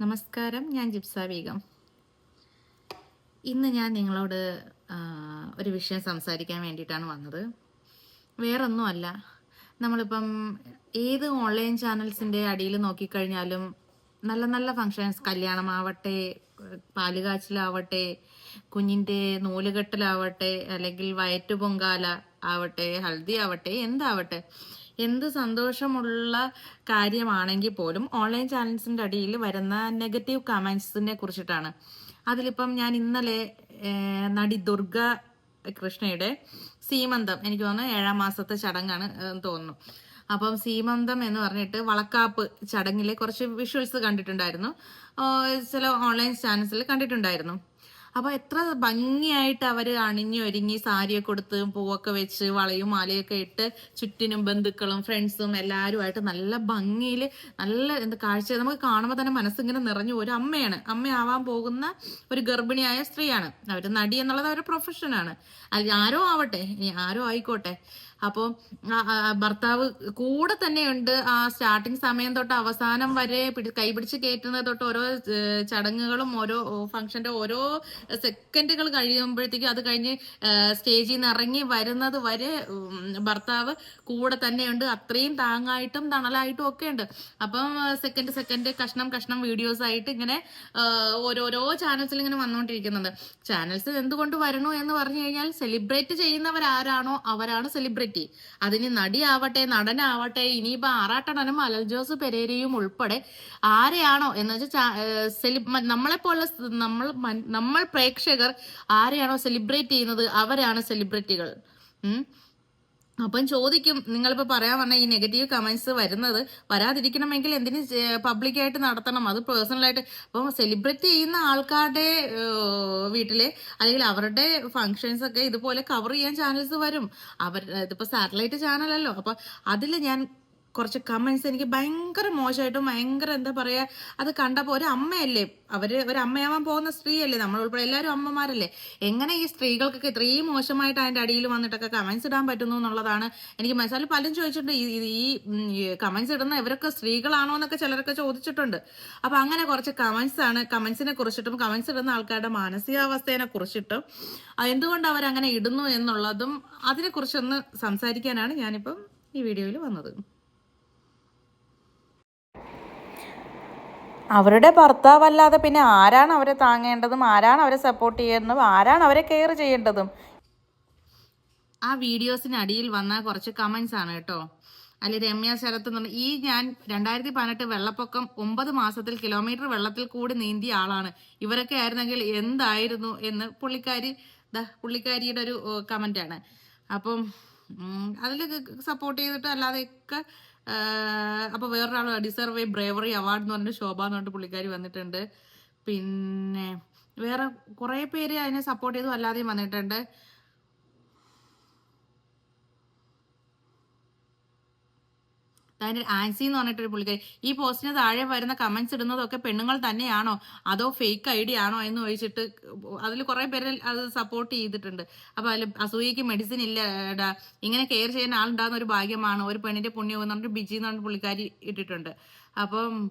നമസ്കാരം. ഞാൻ ജിപ്സ ബീഗം. ഇന്ന് ഞാൻ നിങ്ങളോട് ഒരു വിഷയം സംസാരിക്കാൻ വേണ്ടിയിട്ടാണ് വന്നത്. വേറൊന്നുമല്ല നമ്മളിപ്പം ഏത് ഓൺലൈൻ ചാനൽസിന്റെ അടിയിൽ നോക്കിക്കഴിഞ്ഞാലും നല്ല നല്ല ഫങ്ഷൻസ് കല്യാണമാവട്ടെ പാലുകാച്ചിലാവട്ടെ കുഞ്ഞിന്റെ നൂലുകെട്ടലാവട്ടെ അല്ലെങ്കിൽ വയറ്റുപൊങ്കാല ആവട്ടെ ഹൽദി ആവട്ടെ എന്താവട്ടെ എന്ത് സന്തോഷമുള്ള കാര്യമാണെങ്കിൽ പോലും ഓൺലൈൻ ചാനൽസിന്റെ അടിയിൽ വരുന്ന നെഗറ്റീവ് കമൻസിനെ കുറിച്ചിട്ടാണ്. അതിലിപ്പം ഞാൻ ഇന്നലെ നടി ദുർഗ കൃഷ്ണയുടെ സീമന്തം എനിക്ക് തോന്നുന്നു ഏഴാം മാസത്തെ ചടങ്ങാണ് തോന്നുന്നു. അപ്പം സീമന്തം എന്ന് പറഞ്ഞിട്ട് വളക്കാപ്പ് ചടങ്ങിലെ കുറച്ച് വിഷ്വൽസ് കണ്ടിട്ടുണ്ടായിരുന്നു. ചില ഓൺലൈൻ ചാനൽസിൽ കണ്ടിട്ടുണ്ടായിരുന്നു. അപ്പോൾ എത്ര ഭംഗിയായിട്ട് അവർ അണിഞ്ഞു ഒരുങ്ങി സാരിയൊക്കെ കൊടുത്ത് പൂവൊക്കെ വെച്ച് വളയും മാലയൊക്കെ ഇട്ട് ചുറ്റിനും ബന്ധുക്കളും ഫ്രണ്ട്സും എല്ലാവരുമായിട്ട് നല്ല ഭംഗിയിൽ നല്ല എന്ത് കാഴ്ച. നമുക്ക് കാണുമ്പോൾ തന്നെ മനസ്സിങ്ങനെ നിറഞ്ഞു ഒരു അമ്മയാണ്. അമ്മയാവാൻ പോകുന്ന ഒരു ഗർഭിണിയായ സ്ത്രീയാണ്. അവർ നടി എന്നുള്ളത് അവരുടെ പ്രൊഫഷനാണ് ആരോ ആവട്ടെ. ഇനി ആരോ ആയിക്കോട്ടെ. അപ്പോൾ ഭർത്താവ് കൂടെ തന്നെ ഉണ്ട്. ആ സ്റ്റാർട്ടിങ് സമയം തൊട്ട് അവസാനം വരെ പിടി കൈപിടിച്ച് കയറ്റുന്നത് തൊട്ട് ഓരോ ചടങ്ങുകളും ഓരോ ഫംഗ്ഷന്റെ ഓരോ സെക്കൻഡുകൾ കഴിയുമ്പോഴത്തേക്കും അത് കഴിഞ്ഞ് സ്റ്റേജിൽ നിന്ന് ഇറങ്ങി വരുന്നത് വരെ ഭർത്താവ് കൂടെ തന്നെയുണ്ട് അത്രയും താങ്ങായിട്ടും തണലായിട്ടും ഒക്കെ ഉണ്ട്. അപ്പം സെക്കൻഡ് സെക്കൻഡ് കഷ്ണം കഷ്ണം വീഡിയോസ് ആയിട്ട് ഇങ്ങനെ ഓരോരോ ചാനൽസിൽ ഇങ്ങനെ വന്നുകൊണ്ടിരിക്കുന്നുണ്ട് ചാനൽസ് എന്തുകൊണ്ട് വരണോ എന്ന് പറഞ്ഞു കഴിഞ്ഞാൽ സെലിബ്രേറ്റ് ചെയ്യുന്നവരാരാണോ അവരാണ് സെലിബ്രിറ്റി അതിന് നടിയാവട്ടെ നടനാവട്ടെ ഇനിയിപ്പോ ആറാട്ടണനും അലൽ ജോസ് പെരേരയും ഉൾപ്പെടെ ആരെയാണോ എന്ന് വെച്ചാൽ നമ്മളെ പോലെ നമ്മൾ നമ്മൾ പ്രേക്ഷകർ ആരെയാണോ സെലിബ്രേറ്റ് ചെയ്യുന്നത് അവരാണ് സെലിബ്രിറ്റികൾ. അപ്പം ചോദിക്കും നിങ്ങളിപ്പോൾ പറയാൻ പറഞ്ഞ ഈ നെഗറ്റീവ് കമൻസ് വരുന്നത് വരാതിരിക്കണമെങ്കിൽ എന്തിന് പബ്ലിക്കായിട്ട് നടത്തണം? അത് പേഴ്സണലായിട്ട് അപ്പം സെലിബ്രേറ്റ് ചെയ്യുന്ന ആൾക്കാരുടെ വീട്ടിലെ അല്ലെങ്കിൽ അവരുടെ ഫങ്ഷൻസ് ഒക്കെ ഇതുപോലെ കവർ ചെയ്യാൻ ചാനൽസ് വരും. അവർ ഇതിപ്പോൾ സാറ്റലൈറ്റ് ചാനലല്ലോ അപ്പം അതിൽ ഞാൻ കുറച്ച് കമൻസ് എനിക്ക് ഭയങ്കര മോശമായിട്ടും ഭയങ്കര എന്താ പറയുക അത് കണ്ടപ്പോൾ ഒരു അമ്മയല്ലേ അവർ ഒരു അമ്മയാവാൻ പോകുന്ന സ്ത്രീയല്ലേ നമ്മൾ ഉൾപ്പെടെ എല്ലാവരും അമ്മമാരല്ലേ. എങ്ങനെ ഈ സ്ത്രീകൾക്കൊക്കെ ഇത്രയും മോശമായിട്ട് അതിന്റെ അടിയിൽ വന്നിട്ടൊക്കെ കമൻസ് ഇടാൻ പറ്റുന്നു എന്നുള്ളതാണ് എനിക്ക് മനസ്സിലായി. പലരും ചോദിച്ചിട്ടുണ്ട് ഈ കമൻസ് ഇടുന്ന ഇവരൊക്കെ സ്ത്രീകളാണോ എന്നൊക്കെ ചിലരൊക്കെ ചോദിച്ചിട്ടുണ്ട്. അപ്പം അങ്ങനെ കുറച്ച് കമൻസ് ആണ് കമൻസിനെ കുറിച്ചിട്ടും കമൻസ് ഇടുന്ന ആൾക്കാരുടെ മാനസികാവസ്ഥയെ കുറിച്ചിട്ടും എന്തുകൊണ്ട് അവരങ്ങനെ ഇടുന്നു എന്നുള്ളതും അതിനെക്കുറിച്ചൊന്ന് സംസാരിക്കാനാണ് ഞാനിപ്പം ഈ വീഡിയോയിൽ വന്നത്. അവരുടെ ഭർത്താവല്ലാതെ പിന്നെ ആരാണ് അവരെ താങ്ങേണ്ടതും? ആരാണ് അവരെ സപ്പോർട്ട് ചെയ്യേണ്ടതും? ആരാണ് അവരെ കെയർ ചെയ്യേണ്ടതും? ആ വീഡിയോസിന് അടിയിൽ വന്ന കുറച്ച് കമന്റ്സ് ആണ് കേട്ടോ. അല്ലെ രമ്യ ശരത്ത് എന്ന് ഈ ഞാൻ രണ്ടായിരത്തി പതിനെട്ട് വെള്ളപ്പൊക്കം ഒമ്പത് മാസത്തിൽ കിലോമീറ്റർ വെള്ളത്തിൽ കൂടി നീന്തിയ ആളാണ്. ഇവരൊക്കെ ആയിരുന്നെങ്കിൽ എന്തായിരുന്നു എന്ന് പുള്ളിക്കാരി പുള്ളിക്കാരിയുടെ ഒരു കമന്റ് ആണ്. അപ്പം അതിൽ സപ്പോർട്ട് ചെയ്തിട്ട് അല്ലാതെയൊക്കെ അപ്പോൾ വേറൊരാൾ ഡിസർവ് ബ്രേവറി അവാർഡ് എന്ന് പറഞ്ഞിട്ട് ശോഭ എന്ന് പറഞ്ഞിട്ട് പുള്ളിക്കാരി വന്നിട്ടുണ്ട്. പിന്നെ വേറെ കുറേ പേര് അതിനെ സപ്പോർട്ട് ചെയ്തു അല്ലാതെയും വന്നിട്ടുണ്ട്. അതിന്റെ ആൻസി എന്ന് പറഞ്ഞിട്ടൊരു പുള്ളിക്കാരി. ഈ പോസ്റ്റിന് താഴെ വരുന്ന കമന്റ്സ് ഇടുന്നതൊക്കെ പെണ്ണുങ്ങൾ തന്നെയാണോ? അതോ ഫേക്ക് ഐ ആണോ എന്ന് ചോദിച്ചിട്ട് അതിൽ കുറെ പേര് അത് സപ്പോർട്ട് ചെയ്തിട്ടുണ്ട്. അപ്പൊ അതിൽ അസൂയക്ക് മെഡിസിൻ ഇല്ല എടാ ഇങ്ങനെ കെയർ ചെയ്യുന്ന ആളുണ്ടാകുന്ന ഒരു ഭാഗ്യമാണ്. ഒരു പെണ്ണിന്റെ പുണ്യം എന്ന് പറഞ്ഞിട്ട് ബിജി എന്ന് പറഞ്ഞ പുള്ളിക്കാരി ഇട്ടിട്ടുണ്ട്. അപ്പം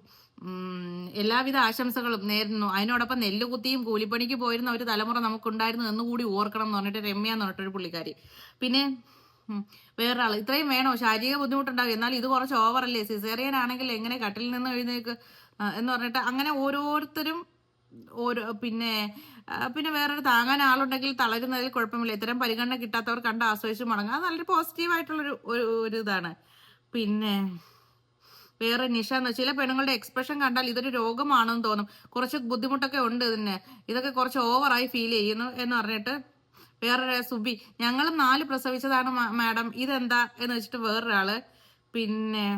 എല്ലാവിധ ആശംസകളും നേരുന്നു. അതിനോടൊപ്പം നെല്ല് കുത്തിയും കൂലിപ്പണിക്ക് പോയിരുന്ന ഒരു തലമുറ നമുക്കുണ്ടായിരുന്നു എന്ന് കൂടി ഓർക്കണം എന്ന് പറഞ്ഞിട്ട് രമ്യ എന്ന് പറഞ്ഞിട്ടൊരു പുള്ളിക്കാരി. പിന്നെ. വേറൊരാൾ ഇത്രയും വേണോ? ശാരീരിക ബുദ്ധിമുട്ടുണ്ടാകും. എന്നാൽ ഇത് കുറച്ച് ഓവറല്ലേ സിസേറിയൻ ആണെങ്കിൽ എങ്ങനെ കട്ടിൽ നിന്ന് എഴുന്നേക്ക് എന്ന് പറഞ്ഞിട്ട് അങ്ങനെ ഓരോരുത്തരും ഓരോ പിന്നെ പിന്നെ വേറൊരു താങ്ങാൻ ആളുണ്ടെങ്കിൽ തളരുന്നതിൽ കുഴപ്പമില്ല. ഇത്തരം പരിഗണന കിട്ടാത്തവർ കണ്ട് ആസ്വദിച്ച് മടങ്ങുക. അത് നല്ലൊരു പോസിറ്റീവ് ആയിട്ടുള്ളൊരു ഒരു ഒരു ഇതാണ്. പിന്നെ വേറെ നിഷ എന്ന് ചില പെണ്ണുങ്ങളുടെ എക്സ്പ്രഷൻ കണ്ടാൽ ഇതൊരു രോഗമാണെന്ന് തോന്നും. കുറച്ച് ബുദ്ധിമുട്ടൊക്കെ ഉണ്ട് ഇതിന്. ഇതൊക്കെ കുറച്ച് ഓവറായി ഫീൽ ചെയ്യുന്നു എന്ന് പറഞ്ഞിട്ട് വേറൊരു സുബി. ഞങ്ങൾ നാല് പ്രസവിച്ചതാണ് മാഡം. ഇതെന്താ എന്ന് വെച്ചിട്ട് വേറൊരാൾ പിന്നെ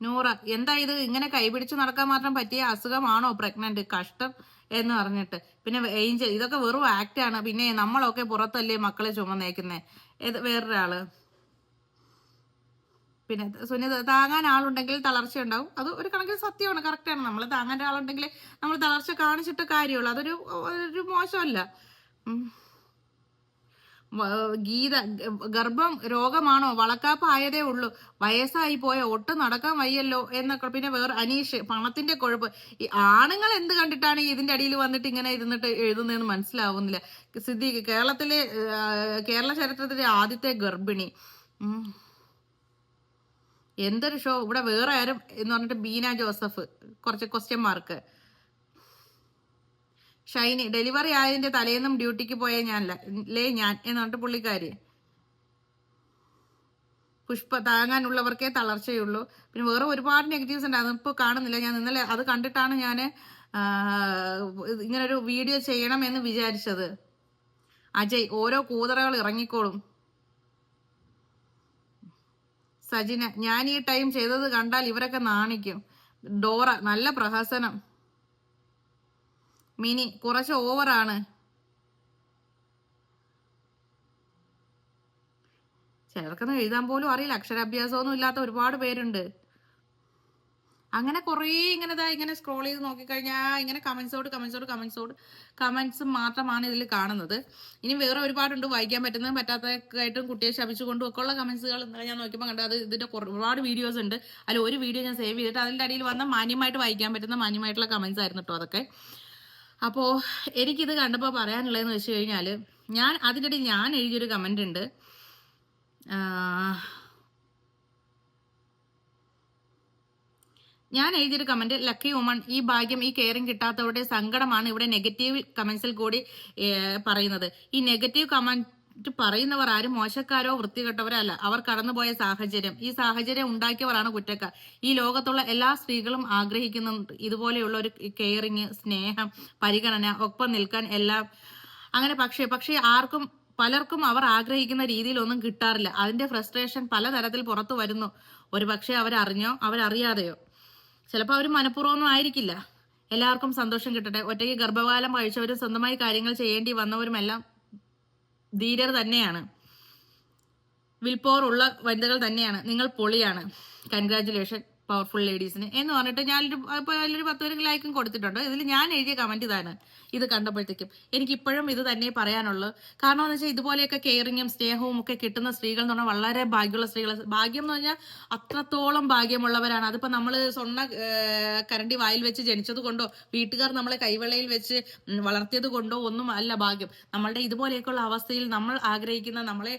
നൂറ എന്താ ഇത്? ഇങ്ങനെ കൈപിടിച്ച് നടക്കാൻ മാത്രം പറ്റിയ അസുഖമാണോ പ്രഗ്നന്റ്? കഷ്ടം എന്ന് പറഞ്ഞിട്ട്. പിന്നെ ഏഞ്ചൽ ഇതൊക്കെ വെറും ആക്ട് ആണ്. പിന്നെ നമ്മളൊക്കെ പുറത്തല്ലേ മക്കളെ ചുമന്നേക്കുന്നേ? ഇത് വേറൊരാൾ. പിന്നെ സുനി താങ്ങാൻ ആളുണ്ടെങ്കിൽ തളർച്ച ഉണ്ടാവും. അത് ഒരു കണക്കിന് സത്യമാണ് കറക്റ്റാണ് നമ്മൾ താങ്ങാൻ ആളുണ്ടെങ്കിൽ നമ്മൾ തളർച്ച കാണിച്ചിട്ട് കാര്യമുള്ളൂ. അതൊരു ഒരു മോശമല്ല. ഗീത ഗർഭം രോഗമാണോ? വളക്കാപ്പ് ആയതേ ഉള്ളൂ. വയസ്സായി പോയ ഒട്ടും നടക്കാൻ വയ്യല്ലോ എന്നൊക്കെ. പിന്നെ വേറെ അനീഷ് പണത്തിന്റെ കൊഴുപ്പ്. ഈ ആണുങ്ങൾ എന്ത് കണ്ടിട്ടാണ് ഇതിന്റെ അടിയിൽ വന്നിട്ട് ഇങ്ങനെ ഇരുന്നിട്ട് എഴുതുന്നതെന്ന് മനസ്സിലാവുന്നില്ല. സിദ്ദീഖ് കേരളത്തിലെ കേരള ചരിത്രത്തിലെ ആദ്യത്തെ ഗർഭിണി. എന്തൊരു ഷോ ഇവിടെ വേറെ ആരും എന്ന് പറഞ്ഞിട്ട് ബീന ജോസഫ് കുറച്ച് ക്വസ്റ്റ്യൻ മാർക്ക് ഷൈനി ഡെലിവറി ആയതിന്റെ തലേന്നും ഡ്യൂട്ടിക്ക് പോയ ഞാൻ ലേ ഞാൻ? എന്ന് പറഞ്ഞിട്ട് പുള്ളിക്കാരി. പുഷ്പ താങ്ങാനുള്ളവർക്കേ തളർച്ചയുള്ളൂ. പിന്നെ വേറെ ഒരുപാട് നെഗറ്റീവ്സ് ഉണ്ട്. അതിപ്പോൾ കാണുന്നില്ല. ഞാൻ ഇന്നലെ അത് കണ്ടിട്ടാണ് ഞാൻ ഇങ്ങനൊരു വീഡിയോ ചെയ്യണം എന്ന് വിചാരിച്ചത്. അജയ് ഓരോ കൂതറകൾ ഇറങ്ങിക്കോളും. സജിന ഞാൻ ഈ ടൈം ചെയ്തത് കണ്ടാൽ ഇവരൊക്കെ നാണിക്കും. ഡോറ നല്ല പ്രഹസനം. മിനി കുറച്ച് ഓവറാണ് ചിലർക്കൊന്നും എഴുതാൻ പോലും അറിയില്ല. അക്ഷരാഭ്യാസമൊന്നും ഇല്ലാത്ത ഒരുപാട് പേരുണ്ട്. അങ്ങനെ കുറേ ഇങ്ങനെ ഇങ്ങനെ സ്ക്രോൾ ചെയ്ത് നോക്കിക്കഴിഞ്ഞാൽ ഇങ്ങനെ കമൻസോട് കമൻസോട് കമൻസോട് കമൻസ് മാത്രമാണ് ഇതിൽ കാണുന്നത്. ഇനി വേറെ ഒരുപാടുണ്ട് വായിക്കാൻ പറ്റുന്നതും പറ്റാത്തതായിട്ടും കുട്ടിയെ ശപിച്ചുകൊണ്ടും ഒക്കെ ഉള്ള കമൻസുകൾ ഇന്നലെ ഞാൻ നോക്കിയപ്പോൾ കണ്ടത് അത് ഇതിന്റെ ഒരുപാട് വീഡിയോസ് ഉണ്ട്. അതിൽ ഒരു വീഡിയോ ഞാൻ സേവ് ചെയ്തിട്ട് അതിന്റെ അടിയിൽ വന്ന മാന്യമായിട്ട് വായിക്കാൻ പറ്റുന്ന മാന്യമായിട്ടുള്ള കമൻസ് ആയിരുന്നു കേട്ടോ അതൊക്കെ. അപ്പോൾ എനിക്കിത് കണ്ടപ്പോൾ പറയാനുള്ളതെന്ന് വെച്ച് കഴിഞ്ഞാൽ ഞാൻ അതിന്റെ ഞാൻ എഴുതിയൊരു കമന്റ് ഉണ്ട്. ഞാൻ എഴുതിയൊരു കമന്റ് ലക്കി വുമൺ ഈ ഭാഗ്യം ഈ കെയറിങ് കിട്ടാത്തവരുടെ സങ്കടമാണ് ഇവിടെ നെഗറ്റീവ് കമന്റ്സിൽ കൂടി പറയുന്നത്. ഈ നെഗറ്റീവ് കമന്റ് പറയുന്നവർ ആരും മോശക്കാരോ വൃത്തികെട്ടവരോ അല്ല. അവർ കടന്നുപോയ സാഹചര്യം. ഈ സാഹചര്യം ഉണ്ടാക്കിയവരാണ് കുറ്റക്കാർ. ഈ ലോകത്തുള്ള എല്ലാ സ്ത്രീകളും ആഗ്രഹിക്കുന്നുണ്ട്. ഇതുപോലെയുള്ള ഒരു കെയറിങ് സ്നേഹം പരിഗണന ഒപ്പം നിൽക്കാൻ എല്ലാം അങ്ങനെ പക്ഷേ പക്ഷേ ആർക്കും പലർക്കും അവർ ആഗ്രഹിക്കുന്ന രീതിയിലൊന്നും കിട്ടാറില്ല. അതിന്റെ ഫ്രസ്ട്രേഷൻ പലതരത്തിൽ പുറത്തു വരുന്നു. ഒരു പക്ഷേ അവരറിഞ്ഞോ അവരറിയാതെയോ. ചിലപ്പോൾ അവർ മനഃപൂർവമൊന്നും ആയിരിക്കില്ല. എല്ലാവർക്കും സന്തോഷം കിട്ടട്ടെ. ഒറ്റയ്ക്ക് ഗർഭകാലം കഴിച്ചവരും സ്വന്തമായി കാര്യങ്ങൾ ചെയ്യേണ്ടി വന്നവരുമെല്ലാം ധീരർ തന്നെയാണ്. വിൽപോർ ഉള്ള വനിതകൾ തന്നെയാണ്. നിങ്ങൾ പൊളിയാണ്. കൺഗ്രാറ്റുലേഷൻ പവർഫുൾ ലേഡീസിന് എന്ന് പറഞ്ഞിട്ട് ഞാനൊരു ഇപ്പോൾ അതിലൊരു പത്ത് പേർക്ക് ലൈക്കും കൊടുത്തിട്ടുണ്ട്. ഇതിൽ ഞാൻ എഴുതിയ കമന്റ് ഇതാണ്. ഇത് കണ്ടപ്പോഴത്തേക്കും എനിക്ക് ഇപ്പോഴും ഇത് തന്നെ പറയാനുള്ളൂ. കാരണം എന്ന് വെച്ചാൽ ഇതുപോലെയൊക്കെ കെയറിങ്ങും സ്നേഹവും ഒക്കെ കിട്ടുന്ന സ്ത്രീകൾ എന്ന് പറഞ്ഞാൽ വളരെ ഭാഗ്യമുള്ള സ്ത്രീകൾ. ഭാഗ്യം എന്ന് പറഞ്ഞാൽ അത്രത്തോളം ഭാഗ്യമുള്ളവരാണ്. അതിപ്പോൾ നമ്മൾ സ്വർണ കരണ്ടി വായിൽ വെച്ച് ജനിച്ചത് കൊണ്ടോ വീട്ടുകാർ നമ്മളെ കൈവെള്ളയിൽ വെച്ച് വളർത്തിയത് കൊണ്ടോ ഒന്നും അല്ല ഭാഗ്യം. നമ്മളുടെ ഇതുപോലെയൊക്കെയുള്ള അവസ്ഥയിൽ നമ്മൾ ആഗ്രഹിക്കുന്ന നമ്മളെ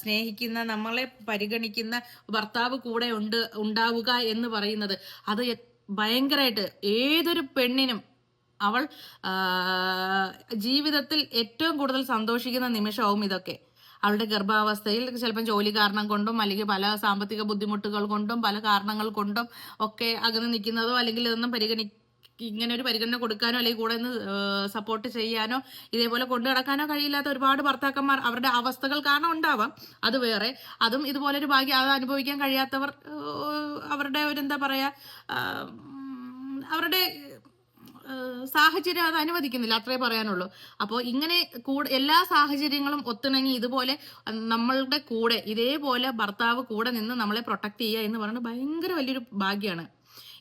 സ്നേഹിക്കുന്ന നമ്മളെ പരിഗണിക്കുന്ന ഭർത്താവ് കൂടെ ഉണ്ട് ഉണ്ടാവുക എന്ന് പറയുന്നത്. അത് ഭയങ്കരമായിട്ട് ഏതൊരു പെണ്ണിനും അവൾ ജീവിതത്തിൽ ഏറ്റവും കൂടുതൽ സന്തോഷിക്കുന്ന നിമിഷവും ഇതൊക്കെ. അവളുടെ ഗർഭാവസ്ഥയിൽ ചിലപ്പം ജോലി കാരണം കൊണ്ടും അല്ലെങ്കിൽ പല സാമ്പത്തിക ബുദ്ധിമുട്ടുകൾ കൊണ്ടും പല കാരണങ്ങൾ കൊണ്ടും ഒക്കെ അകന്ന് നിൽക്കുന്നതോ അല്ലെങ്കിൽ ഇതൊന്നും പരിഗണി ഇങ്ങനെ ഒരു പരിഗണന കൊടുക്കാനോ അല്ലെങ്കിൽ കൂടെ നിന്ന് സപ്പോർട്ട് ചെയ്യാനോ ഇതേപോലെ കൊണ്ടു നടക്കാനോ കഴിയില്ലാത്ത ഒരുപാട് ഭർത്താക്കന്മാർ അവരുടെ അവസ്ഥകൾ കാരണം ഉണ്ടാവാം. അത് വേറെ. അതും ഇതുപോലെ ഒരു ഭാഗ്യം അത് അനുഭവിക്കാൻ കഴിയാത്തവർ അവരുടെ ഒരു എന്താ പറയാ അവരുടെ സാഹചര്യം അത് അനുവദിക്കുന്നില്ല. അത്രേ പറയാനുള്ളൂ. അപ്പോൾ ഇങ്ങനെ കൂടെ എല്ലാ സാഹചര്യങ്ങളും ഒത്തിണങ്ങി ഇതുപോലെ നമ്മളുടെ കൂടെ ഇതേപോലെ ഭർത്താവ് കൂടെ നിന്ന് നമ്മളെ പ്രൊട്ടക്ട് ചെയ്യുക എന്ന് പറയുന്നത് ഭയങ്കര വലിയൊരു ഭാഗ്യമാണ്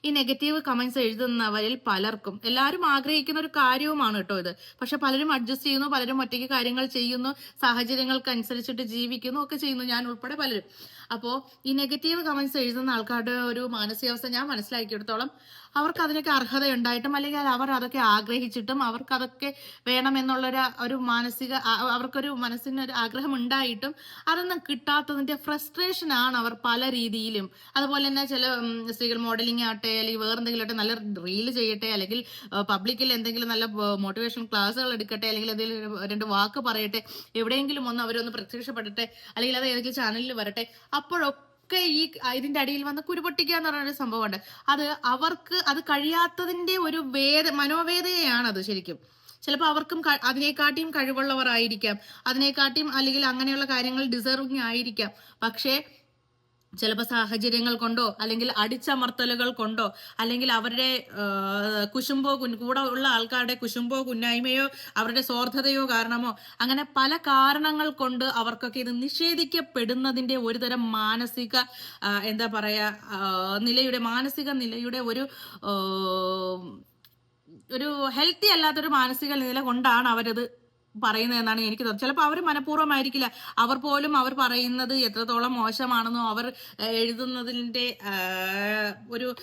ഈ നെഗറ്റീവ് കമന്റ്സ് എഴുതുന്നവരിൽ പലർക്കും. എല്ലാവരും ആഗ്രഹിക്കുന്ന ഒരു കാര്യവുമാണ് കേട്ടോ ഇത്. പക്ഷെ പലരും അഡ്ജസ്റ്റ് ചെയ്യുന്നു പലരും ഒറ്റയ്ക്ക് കാര്യങ്ങൾ ചെയ്യുന്നു സാഹചര്യങ്ങൾക്ക് അനുസരിച്ചിട്ട് ജീവിക്കുന്നു ഒക്കെ ചെയ്യുന്നു. ഞാൻ ഉൾപ്പെടെ പലരും. അപ്പോൾ ഈ നെഗറ്റീവ് കമന്റ്സ് എഴുതുന്ന ആൾക്കാരുടെ ഒരു മാനസികാവസ്ഥ ഞാൻ മനസ്സിലാക്കിയെടുത്തോളം അവർക്ക് അതിനൊക്കെ അർഹത ഉണ്ടായിട്ടും അല്ലെങ്കിൽ അവർ അതൊക്കെ ആഗ്രഹിച്ചിട്ടും അവർക്ക് അതൊക്കെ വേണമെന്നുള്ളൊരു ഒരു മാനസിക അവർക്കൊരു മനസ്സിന് ഒരു ആഗ്രഹം ഉണ്ടായിട്ടും അതൊന്നും കിട്ടാത്തതിന്റെ ഫ്രസ്ട്രേഷൻ ആണ് അവർ പല രീതിയിലും. അതുപോലെ തന്നെ ചില സ്ത്രീകൾ മോഡലിംഗ് ആട്ടെ അല്ലെങ്കിൽ വേറെന്തെങ്കിലും ആട്ടെ നല്ല റീൽ ചെയ്യട്ടെ അല്ലെങ്കിൽ പബ്ലിക്കിൽ എന്തെങ്കിലും നല്ല മോട്ടിവേഷൻ ക്ലാസ്സുകൾ എടുക്കട്ടെ അല്ലെങ്കിൽ എന്തെങ്കിലും രണ്ട് വാക്ക് പറയട്ടെ എവിടെയെങ്കിലും ഒന്ന് അവരൊന്ന് പ്രത്യക്ഷപ്പെടട്ടെ അല്ലെങ്കിൽ അത് ഏതെങ്കിലും ചാനലിൽ വരട്ടെ അപ്പോഴൊക്കെ ഈ ഇതിന്റെ അടിയിൽ വന്ന് കുരുപൊട്ടിക്കുക എന്ന് പറയുന്ന സംഭവമുണ്ട്. അത് അവർക്ക് അത് കഴിയാത്തതിന്റെ ഒരു വേദ മനോവേദനയാണത് ശരിക്കും. ചിലപ്പോൾ അവർക്കും അതിനെക്കാട്ടിയും കഴിവുള്ളവർ ആയിരിക്കാം. അതിനെക്കാട്ടിയും അല്ലെങ്കിൽ അങ്ങനെയുള്ള കാര്യങ്ങൾ ഡിസേർവിങ് ആയിരിക്കാം. പക്ഷേ ചിലപ്പോൾ സാഹചര്യങ്ങൾ കൊണ്ടോ അല്ലെങ്കിൽ അടിച്ചമർത്തലുകൾ കൊണ്ടോ അല്ലെങ്കിൽ അവരുടെ കുശുമ്പോ കൂടെ ഉള്ള ആൾക്കാരുടെ കുശുമ്പോ കുന്നായ്മയോ അവരുടെ സ്വാർത്ഥതയോ കാരണമോ അങ്ങനെ പല കാരണങ്ങൾ കൊണ്ട് അവർക്കൊക്കെ ഇത് നിഷേധിക്കപ്പെടുന്നതിന്റെ ഒരുതരം മാനസിക എന്താ പറയാ നിലയുടെ മാനസിക നിലയുടെ ഒരു ഒരു ഹെൽത്തി അല്ലാത്തൊരു മാനസിക നില കൊണ്ടാണ് അവരത് പറയുന്നതെന്നാണ് എനിക്ക് തോന്നുന്നത്. ചിലപ്പോൾ അവർ മനഃപൂർവമായിരിക്കില്ല. അവർ പോലും അവർ പറയുന്നത് എത്രത്തോളം മോശമാണെന്നോ അവർ എഴുതുന്നതിന്റെ ഒരു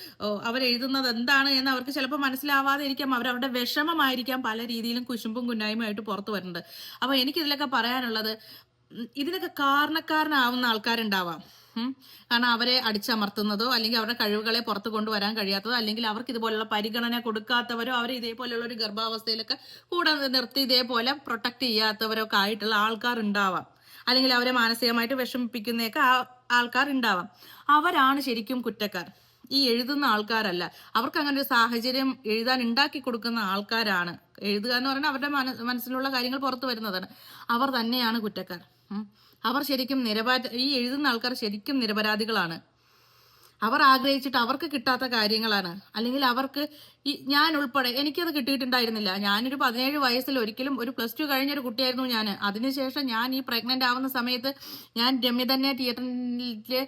അവർ എഴുതുന്നത് എന്താണ് എന്ന് അവർക്ക് ചിലപ്പോൾ മനസ്സിലാവാതെ ഇരിക്കാം അവർ അവരുടെ വിഷമമായിരിക്കാം. പല രീതിയിലും കുശുമ്പും കുന്നായ്മയായിട്ട് പുറത്തു വരുന്നുണ്ട് അപ്പോൾ എനിക്കിതിലൊക്കെ പറയാനുള്ളത് ഇതിനൊക്കെ കാരണക്കാരനാവുന്ന ആൾക്കാരുണ്ടാവാം. കാരണം അവരെ അടിച്ചമർത്തുന്നതോ അല്ലെങ്കിൽ അവരുടെ കഴിവുകളെ പുറത്തു കൊണ്ടുവരാൻ കഴിയാത്തതോ അല്ലെങ്കിൽ അവർക്ക് ഇതുപോലുള്ള പരിഗണന കൊടുക്കാത്തവരോ അവരെ ഇതേപോലെയുള്ള ഒരു ഗർഭാവസ്ഥയിലൊക്കെ കൂടെ നിർത്തി ഇതേപോലെ പ്രൊട്ടക്ട് ചെയ്യാത്തവരോ ഒക്കെ ആയിട്ടുള്ള ആൾക്കാർ ഉണ്ടാവാം അല്ലെങ്കിൽ അവരെ മാനസികമായിട്ട് വിഷമിപ്പിക്കുന്നതൊക്കെ ആൾക്കാർ ഉണ്ടാവാം അവരാണ് ശരിക്കും കുറ്റക്കാർ. ഈ എഴുതുന്ന ആൾക്കാരല്ല. അവർക്ക് അങ്ങനെ ഒരു സാഹചര്യം എഴുതാൻ ഉണ്ടാക്കി കൊടുക്കുന്ന ആൾക്കാരാണ്. എഴുതുക എന്ന് പറഞ്ഞാൽ അവരുടെ മന മനസ്സിലുള്ള കാര്യങ്ങൾ പുറത്തു വരുന്നതാണ്. അവർ തന്നെയാണ് കുറ്റക്കാർ. അവർ ശരിക്കും നിരപരാ ഈ എഴുതുന്ന ആൾക്കാർ ശരിക്കും നിരപരാധികളാണ്. അവർ ആഗ്രഹിച്ചിട്ട് അവർക്ക് കിട്ടാത്ത കാര്യങ്ങളാണ്. അല്ലെങ്കിൽ അവർക്ക് ഈ ഞാൻ ഉൾപ്പെടെ എനിക്കത് കിട്ടിയിട്ടുണ്ടായിരുന്നില്ല. ഞാനൊരു പതിനേഴ് വയസ്സിൽ ഒരിക്കലും ഒരു പ്ലസ് ടു കഴിഞ്ഞൊരു കുട്ടിയായിരുന്നു ഞാൻ അതിനുശേഷം ഞാൻ ഈ പ്രഗ്നന്റ് ആവുന്ന സമയത്ത് ഞാൻ രമ്യ തന്നെ തിയേറ്ററിലെ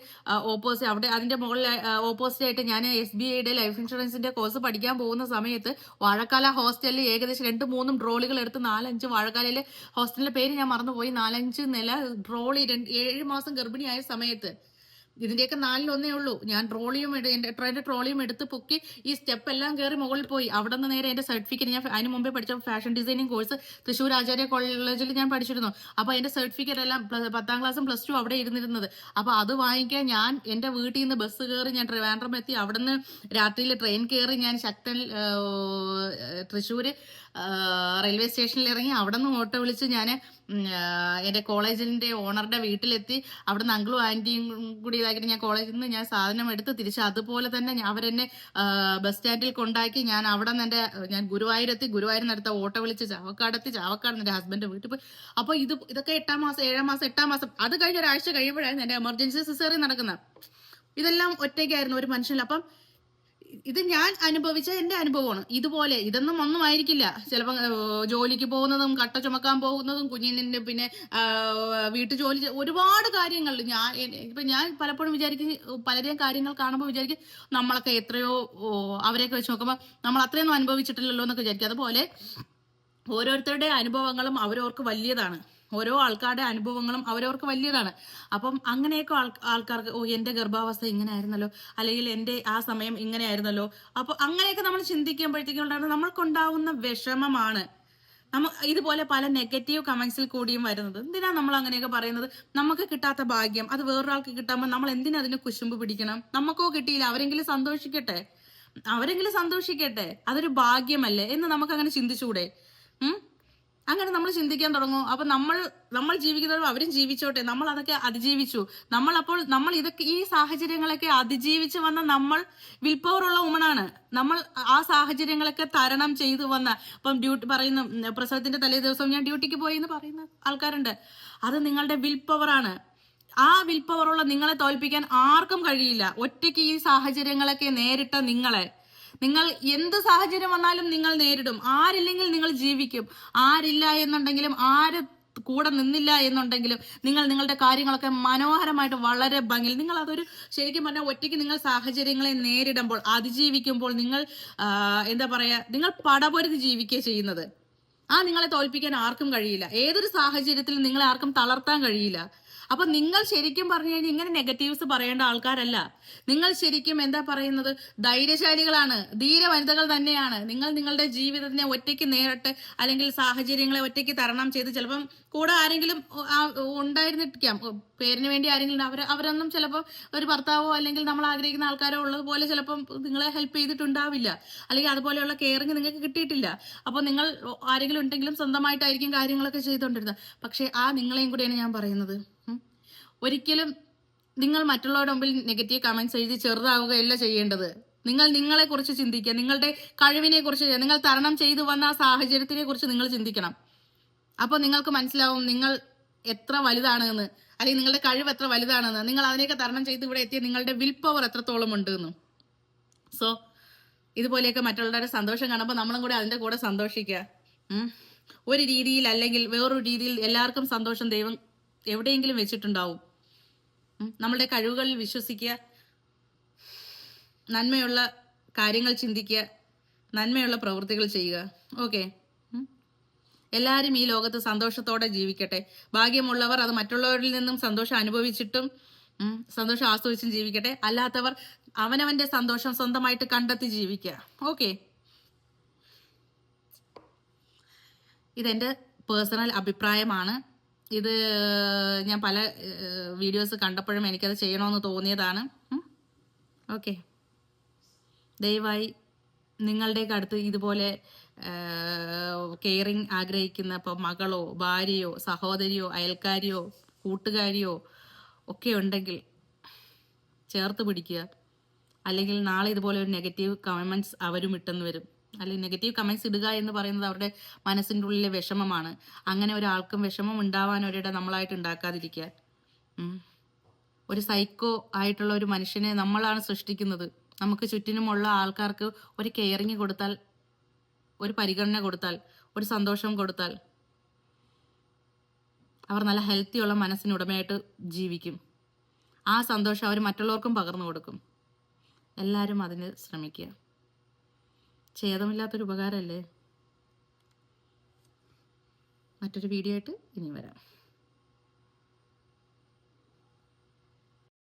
ഓപ്പോസിറ്റ് അവിടെ അതിന്റെ മുകളിൽ ഓപ്പോസിറ്റ് ആയിട്ട് ഞാൻ എസ് ബി ഐയുടെ ലൈഫ് ഇൻഷുറൻസിന്റെ കോഴ്സ് പഠിക്കാൻ പോകുന്ന സമയത്ത് വാഴക്കാല ഹോസ്റ്റലിൽ ഏകദേശം രണ്ട് മൂന്നും ഡ്രോളുകൾ എടുത്ത് നാലഞ്ച് വാഴക്കാലയിലെ ഹോസ്റ്റലിന്റെ പേര് ഞാൻ മറന്നുപോയി. നാലഞ്ച് നില ഡ്രോളി രണ്ട് ഏഴ് മാസം ഗർഭിണിയായ സമയത്ത് ഇതിന്റെയൊക്കെ നാലിലൊന്നേ ഉള്ളൂ. ഞാൻ ട്രോളിയും എന്റെ ട്രോളിയും എടുത്ത് പൊക്കി ഈ സ്റ്റെപ്പ് എല്ലാം കയറി മുകളിൽ പോയി. അവിടെ നിന്ന് നേരെ എന്റെ സർട്ടിഫിക്കറ്റ് ഞാൻ അതിന് മുമ്പേ പഠിച്ച fashion designing course Thrissur Acharya കോളേജിൽ ഞാൻ പഠിച്ചിരുന്നു. അപ്പൊ എന്റെ സർട്ടിഫിക്കറ്റ് എല്ലാം പത്താം ക്ലാസ്സും പ്ലസ് ടു അവിടെ ഇരുന്നിരുന്നത്. അപ്പൊ അത് വാങ്ങിക്കാൻ ഞാൻ എന്റെ വീട്ടിൽ നിന്ന് ബസ് കയറി ഞാൻ ട്രിവാൻഡ്രം എത്തി. അവിടെ നിന്ന് രാത്രിയിൽ ട്രെയിൻ കയറി ഞാൻ ശക്തൻ തൃശ്ശൂര് റെയിൽവേ സ്റ്റേഷനിൽ ഇറങ്ങി അവിടെ നിന്ന് ഓട്ടോ വിളിച്ച് ഞാൻ എന്റെ കോളേജിന്റെ ഓണറുടെ വീട്ടിലെത്തി. അവിടെ നിന്ന് അങ്കിളും ആന്റിയും കൂടി ഇതാക്കിയിട്ട് ഞാൻ കോളേജിൽ നിന്ന് ഞാൻ സാധനം എടുത്ത് തിരിച്ച് അതുപോലെ തന്നെ അവരെന്നെ ബസ് സ്റ്റാൻഡിൽ കൊണ്ടാക്കി ഞാൻ അവിടെ നിന്ന് എന്റെ ഞാൻ ഗുരുവായൂരെത്തി. ഗുരുവായൂരിൽ നിന്ന് അടുത്ത ഓട്ടോ വിളിച്ച് ചാവക്കാടെത്തി. ചാവക്കാട് എന്റെ ഹസ്ബൻഡ് വീട്ടിൽ പോയി. അപ്പോൾ ഇത് ഇതൊക്കെ എട്ടാം മാസം ഏഴാം മാസം എട്ടാം മാസം. അത് കഴിഞ്ഞ ഒരാഴ്ച കഴിയുമ്പോഴായിരുന്നു എന്റെ എമർജൻസി സിസേറി നടക്കുന്നത്. ഇതെല്ലാം ഒറ്റയ്ക്കായിരുന്നു ഒരു മനുഷ്യനിൽ. അപ്പം ഇത് ഞാൻ അനുഭവിച്ച എന്റെ അനുഭവമാണ്. ഇതുപോലെ ഇതൊന്നും ഒന്നും ആയിരിക്കില്ല ചിലപ്പോൾ ജോലിക്ക് പോകുന്നതും കട്ട ചുമക്കാൻ പോകുന്നതും കുഞ്ഞിനെ പിന്നെ വീട്ടു ജോലി ഒരുപാട് കാര്യങ്ങൾ ഞാൻ ഇപ്പൊ ഞാൻ പലപ്പോഴും വിചാരിക്കും പലരെയും കാര്യങ്ങൾ കാണുമ്പോൾ വിചാരിക്കും നമ്മളൊക്കെ എത്രയോ അവരെയൊക്കെ വെച്ച് നോക്കുമ്പോൾ നമ്മൾ അത്രയൊന്നും അനുഭവിച്ചിട്ടില്ലല്ലോ എന്നൊക്കെ വിചാരിക്കും. അതുപോലെ ഓരോരുത്തരുടെ അനുഭവങ്ങളും അവരവർക്ക് വലിയതാണ്. ഓരോ ആൾക്കാരുടെ അനുഭവങ്ങളും അവരവർക്ക് വലിയതാണ്. അപ്പം അങ്ങനെയൊക്കെ ആൾ ആൾക്കാർക്ക് ഓ എന്റെ ഗർഭാവസ്ഥ ഇങ്ങനെ ആയിരുന്നല്ലോ അല്ലെങ്കിൽ എന്റെ ആ സമയം ഇങ്ങനെ ആയിരുന്നല്ലോ അപ്പോൾ അങ്ങനെയൊക്കെ നമ്മൾ ചിന്തിക്കുമ്പോഴത്തേക്കും ഉണ്ടാകുന്ന നമ്മൾക്കുണ്ടാവുന്ന വിഷമമാണ്. നമ്മ ഇതുപോലെ പല നെഗറ്റീവ് കമന്റ്സിൽ കൂടിയും വരുന്നത്. എന്തിനാ നമ്മൾ അങ്ങനെയൊക്കെ പറയുന്നത്? നമുക്ക് കിട്ടാത്ത ഭാഗ്യം അത് വേറൊരാൾക്ക് കിട്ടുമ്പോൾ നമ്മൾ എന്തിനാ അതിന് കുശുമ്പ് പിടിക്കണം? നമുക്കോ കിട്ടിയില്ല അവരെങ്കിലും സന്തോഷിക്കട്ടെ. അവരെങ്കിലും സന്തോഷിക്കട്ടെ അതൊരു ഭാഗ്യമല്ലേ എന്ന് നമുക്ക് അങ്ങനെ ചിന്തിച്ചുകൂടെ? ഉം? അങ്ങനെ നമ്മൾ ചിന്തിക്കാൻ തുടങ്ങും. അപ്പൊ നമ്മൾ നമ്മൾ ജീവിക്കുന്നവരും അവരും ജീവിച്ചോട്ടെ. നമ്മൾ അതൊക്കെ അതിജീവിച്ചു. നമ്മൾ അപ്പോൾ നമ്മൾ ഇതൊക്കെ ഈ സാഹചര്യങ്ങളൊക്കെ അതിജീവിച്ച് വന്ന നമ്മൾ വിൽ പവറുള്ള വുമണാണ് നമ്മൾ ആ സാഹചര്യങ്ങളൊക്കെ തരണം ചെയ്തു വന്ന ഇപ്പം ഡ്യൂട്ടി പറയുന്ന പ്രസവത്തിന്റെ തലേ ദിവസം ഞാൻ ഡ്യൂട്ടിക്ക് പോയി എന്ന് പറയുന്ന ആൾക്കാരുണ്ട്. അത് നിങ്ങളുടെ വിൽ പവറാണ് ആ വിൽ പവറുള്ള നിങ്ങളെ തോൽപ്പിക്കാൻ ആർക്കും കഴിയില്ല. ഒറ്റയ്ക്ക് ഈ സാഹചര്യങ്ങളൊക്കെ നേരിട്ട നിങ്ങളെ. നിങ്ങൾ എന്ത് സാഹചര്യം വന്നാലും നിങ്ങൾ നേരിടും. ആരില്ലെങ്കിൽ നിങ്ങൾ ജീവിക്കും. ആരില്ല എന്നുണ്ടെങ്കിലും ആര് കൂടെ നിന്നില്ല എന്നുണ്ടെങ്കിലും നിങ്ങൾ നിങ്ങളുടെ കാര്യങ്ങളൊക്കെ മനോഹരമായിട്ട് വളരെ ഭംഗിയിൽ നിങ്ങൾ അതൊരു ശരിക്കും പറഞ്ഞാൽ ഒറ്റയ്ക്ക് നിങ്ങൾ സാഹചര്യങ്ങളെ നേരിടുമ്പോൾ അതിജീവിക്കുമ്പോൾ നിങ്ങൾ എന്താ പറയുക നിങ്ങൾ പടപൊരുതി ജീവിക്കുക ചെയ്യുന്നത്. ആ നിങ്ങളെ തോൽപ്പിക്കാൻ ആർക്കും കഴിയില്ല. ഏതൊരു സാഹചര്യത്തിലും നിങ്ങളെ ആർക്കും തളർത്താൻ കഴിയില്ല. അപ്പൊ നിങ്ങൾ ശരിക്കും പറഞ്ഞു കഴിഞ്ഞാൽ ഇങ്ങനെ നെഗറ്റീവ്സ് പറയേണ്ട ആൾക്കാരല്ല. നിങ്ങൾ ശരിക്കും എന്താ പറയുന്നത്? ധൈര്യശാലികളാണ്. ധീര വനിതകൾ തന്നെയാണ്. നിങ്ങൾ നിങ്ങളുടെ ജീവിതത്തിനെ ഒറ്റയ്ക്ക് നേരിട്ട് അല്ലെങ്കിൽ സാഹചര്യങ്ങളെ ഒറ്റയ്ക്ക് തരണം ചെയ്ത് ചിലപ്പം കൂടെ ആരെങ്കിലും ഉണ്ടായിരുന്നിരിക്കാം. പേരിന് വേണ്ടി ആരെങ്കിലും അവർ അവരൊന്നും ചിലപ്പോൾ ഒരു ഭർത്താവോ അല്ലെങ്കിൽ നമ്മൾ ആഗ്രഹിക്കുന്ന ആൾക്കാരോ ഉള്ളത് പോലെ ചിലപ്പം നിങ്ങളെ ഹെൽപ്പ് ചെയ്തിട്ടുണ്ടാവില്ല. അല്ലെങ്കിൽ അതുപോലെയുള്ള കെയറിങ് നിങ്ങൾക്ക് കിട്ടിയിട്ടില്ല. അപ്പോൾ നിങ്ങൾ ആരെങ്കിലും ഉണ്ടെങ്കിലും സ്വന്തമായിട്ടായിരിക്കും കാര്യങ്ങളൊക്കെ ചെയ്തുകൊണ്ടിരുന്നത്. പക്ഷേ ആ നിങ്ങളെയും കൂടിയാണ് ഞാൻ പറയുന്നത്. ഒരിക്കലും നിങ്ങൾ മറ്റുള്ളവരുടെ മുമ്പിൽ നെഗറ്റീവ് കമന്റ്സ് എഴുതി ചെറുതാവുകയല്ല ചെയ്യേണ്ടത്. നിങ്ങൾ നിങ്ങളെ കുറിച്ച് ചിന്തിക്കുക. നിങ്ങളുടെ കഴിവിനെ കുറിച്ച് നിങ്ങൾ തരണം ചെയ്തു വന്ന ആ സാഹചര്യത്തിനെ കുറിച്ച് നിങ്ങൾ ചിന്തിക്കണം. അപ്പോൾ നിങ്ങൾക്ക് മനസ്സിലാവും നിങ്ങൾ എത്ര വലുതാണ് എന്ന്. അല്ലെങ്കിൽ നിങ്ങളുടെ കഴിവ് എത്ര വലുതാണെന്ന്. നിങ്ങൾ അതിനെയൊക്കെ തരണം ചെയ്ത് ഇവിടെ എത്തിയ നിങ്ങളുടെ വിൽ പവർ എത്രത്തോളം ഉണ്ട് എന്ന് സോ ഇതുപോലെയൊക്കെ മറ്റുള്ളവരുടെ സന്തോഷം കാണുമ്പോൾ നമ്മളും കൂടെ അതിന്റെ കൂടെ സന്തോഷിക്കുക. ഒരു രീതിയിൽ അല്ലെങ്കിൽ വേറൊരു രീതിയിൽ എല്ലാവർക്കും സന്തോഷം ദൈവം എവിടെയെങ്കിലും വെച്ചിട്ടുണ്ടാവും. നമ്മളുടെ കഴിവുകളിൽ വിശ്വസിക്കുക. നന്മയുള്ള കാര്യങ്ങൾ ചിന്തിക്കുക. നന്മയുള്ള പ്രവൃത്തികൾ ചെയ്യുക. ഓക്കെ എല്ലാവരും ഈ ലോകത്ത് സന്തോഷത്തോടെ ജീവിക്കട്ടെ. ഭാഗ്യമുള്ളവർ അത് മറ്റുള്ളവരിൽ നിന്നും സന്തോഷം അനുഭവിച്ചിട്ടും സന്തോഷം ആസ്വദിച്ചും ജീവിക്കട്ടെ. അല്ലാത്തവർ അവനവന്റെ സന്തോഷം സ്വന്തമായിട്ട് കണ്ടെത്തി ജീവിക്കുക. ഓക്കെ. ഇതെന്റെ പേഴ്സണൽ അഭിപ്രായമാണ്. ഇത് ഞാൻ പല വീഡിയോസ് കണ്ടപ്പോഴും എനിക്കത് ചെയ്യണമെന്ന് തോന്നിയതാണ്. ഓക്കെ. ദയവായി നിങ്ങളുടെയൊക്കെ അടുത്ത് ഇതുപോലെ കെയറിങ് ആഗ്രഹിക്കുന്ന ഇപ്പോൾ മകളോ ഭാര്യയോ സഹോദരിയോ അയൽക്കാരിയോ കൂട്ടുകാരിയോ ഒക്കെ ഉണ്ടെങ്കിൽ ചേർത്ത് പിടിക്കുക. അല്ലെങ്കിൽ നാളെ ഇതുപോലെ ഒരു നെഗറ്റീവ് കമൻസ് അവരും ഇട്ടെന്ന് വരും. അല്ലെങ്കിൽ നെഗറ്റീവ് കമൻസ് ഇടുക എന്ന് പറയുന്നത് അവരുടെ മനസ്സിന്റെ ഉള്ളിലെ വിഷമമാണ്. അങ്ങനെ ഒരാൾക്കും വിഷമം ഉണ്ടാവാൻ ഒരിട നമ്മളായിട്ട് ഉണ്ടാക്കാതിരിക്കുക. ഒരു സൈക്കോ ആയിട്ടുള്ള ഒരു മനുഷ്യനെ നമ്മളാണ് സൃഷ്ടിക്കുന്നത്. നമുക്ക് ചുറ്റിനുമുള്ള ആൾക്കാർക്ക് ഒരു കെയറിങ് കൊടുത്താൽ ഒരു പരിഗണന കൊടുത്താൽ ഒരു സന്തോഷം കൊടുത്താൽ അവർ നല്ല ഹെൽത്തിയുള്ള മനസ്സിനുടമയായിട്ട് ജീവിക്കും. ആ സന്തോഷം അവർ മറ്റുള്ളവർക്കും പകർന്നു കൊടുക്കും. എല്ലാവരും അതിന് ശ്രമിക്കുക. ഛേദമില്ലാത്തൊരു ഉപകാരമല്ലേ? മറ്റൊരു വീഡിയോ ആയിട്ട് ഇനി വരാം.